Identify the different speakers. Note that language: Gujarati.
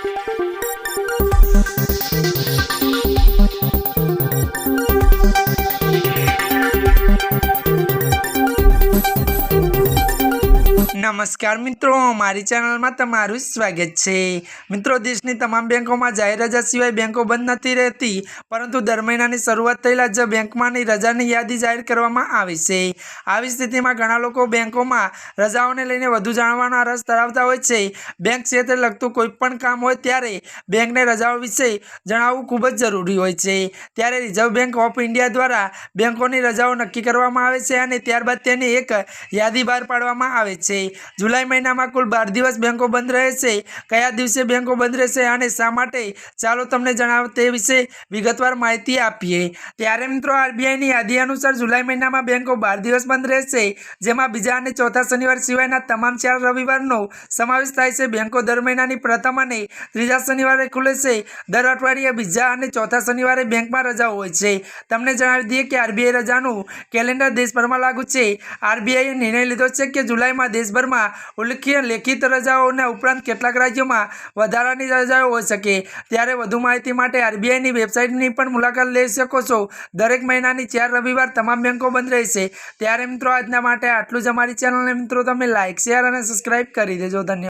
Speaker 1: Thank you. નમસ્કાર મિત્રો, મારી ચેનલમાં તમારું સ્વાગત છે. મિત્રો, દેશની તમામ બેંકોમાં જાહેર રજા સિવાય બેંકો બંધ નથી રહેતી, પરંતુ દર મહિનાની શરૂઆત થયેલા જ બેંકમાંની રજાની યાદી જાહેર કરવામાં આવી છે. આવી સ્થિતિમાં ઘણા લોકો બેંકોમાં રજાઓને લઈને વધુ જાણવાનો રસ ધરાવતા હોય છે. બેંક ક્ષેત્રે લગતું કોઈ પણ કામ હોય ત્યારે બેંકને રજાઓ વિશે જણાવવું ખૂબ જ જરૂરી હોય છે. ત્યારે રિઝર્વ બેંક ઓફ ઇન્ડિયા દ્વારા બેંકોની રજાઓ નક્કી કરવામાં આવે છે અને ત્યારબાદ તેની એક યાદી બહાર પાડવામાં આવે છે. જુલાઈ મહિનામાં કુલ બાર દિવસ બેંકો બંધ રહેશે. કયા દિવસે બેંકો બંધ રહેશે અને શા માટે? ચાલો તમને જણાવ તે વિશે વિગતવાર માહિતી આપીએ. ત્યારે મિત્રો, આરબીઆઈની યાદી અનુસાર જુલાઈ મહિનામાં બેંકો બાર દિવસ બંધ રહેશે. જેમાં બીજા અને ચોથા શનિવાર સિવાયના તમામ ચાર રવિવારનો સમાવેશ થાય છે. બેંકો દર મહિનાની પ્રથમ અને ત્રીજા શનિવારે ખુલે છે. દર અઠવાડિયે બીજા અને ચોથા શનિવારે બેંકમાં રજા હોય છે. તમને જણાવી દઈએ કે આરબીઆઈ રજાનું કેલેન્ડર દેશભરમાં લાગુ છે. આરબીઆઈએ નિર્ણય લીધો છે કે જુલાઈમાં દેશભરમાં ઉલ્લેખીય લેખિત રજાઓના ઉપરાંત કેટલાક રાજ્યોમાં વધારાની રજાઓ હોઈ શકે. ત્યારે વધુ માહિતી માટે આરબીઆઈની વેબસાઇટની પણ મુલાકાત લઈ શકો છો. દરેક મહિનાની ચાર રવિવાર તમામ બેંકો બંધ રહેશે. ત્યારે મિત્રો આજના માટે આટલું જ અમારી ચેનલને મિત્રો તમે લાઇક શેર અને સબસ્ક્રાઇબ કરી દેજો. ધન્યવાદ.